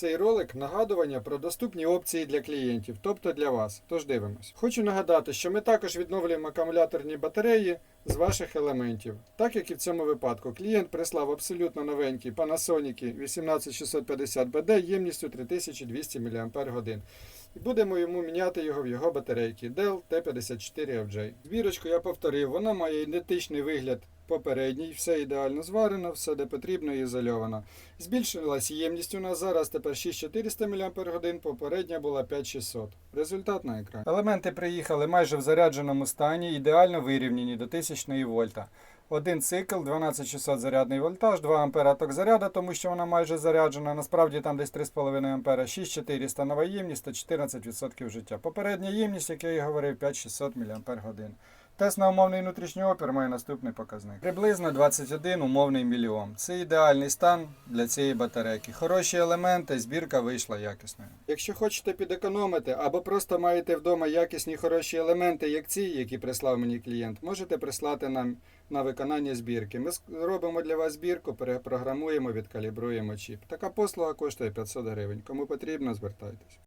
Цей ролик нагадування про доступні опції для клієнтів, тобто для вас. Тож дивимось. Хочу нагадати, що ми також відновлюємо акумуляторні батареї з ваших елементів. Так як і в цьому випадку, клієнт прислав абсолютно новенький Panasonic 18650BD ємністю 3200 мАч. І будемо йому міняти його в його батарейки Dell T54FJ. Збірочку я повторив, вона має ідентичний вигляд попередній, все ідеально зварено, все де потрібно ізольовано. Збільшилась ємність у нас зараз тепер 6400 мАч, попередня була 5600. Результат на екрані. Елементи приїхали майже в зарядженому стані, ідеально вирівняні до 1000 вольта. Один цикл, 12600 зарядний вольтаж, 2 ампера ток заряду, тому що вона майже заряджена. Насправді там десь 3,5 ампера, 6400 нова ємність та 14% життя. Попередня ємність, як я і говорив, 5600 мАч. Тест на умовний внутрішній опір має наступний показник. Приблизно 21 умовний мільйон. Це ідеальний стан для цієї батарейки. Хороші елементи, збірка вийшла якісною. Якщо хочете підекономити або просто маєте вдома якісні хороші елементи, як ці, які прислав мені клієнт, можете прислати нам на виконання збірки. Ми робимо для вас збірку, перепрограмуємо, відкалібруємо чіп. Така послуга коштує 500 гривень. Кому потрібно, звертайтесь.